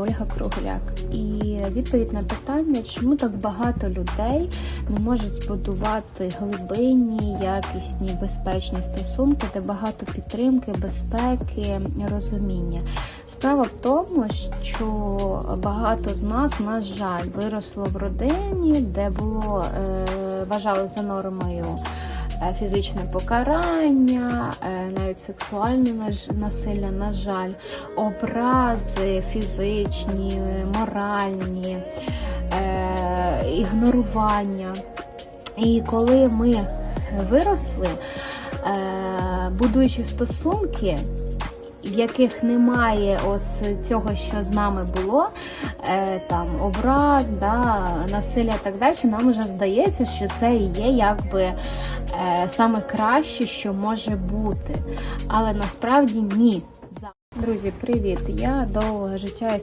Ольга Кругляк. І відповідь на питання, чому так багато людей не можуть збудувати глибинні, якісні, безпечні стосунки, де багато підтримки, безпеки, розуміння. Справа в тому, що багато з нас, на жаль, виросло в родині, де було е, вважали за нормою е, фізичне покарання, сексуальне насилля, на жаль, образи фізичні, моральні, е, ігнорування. І коли ми виросли, е, будуючи стосунки, в яких немає ось цього, що з нами було, е, там образ, да, насилля і так далі, нам вже здається, що це і є якби е, саме краще, що може бути. Але насправді ні. Друзі, привіт! Я довго життя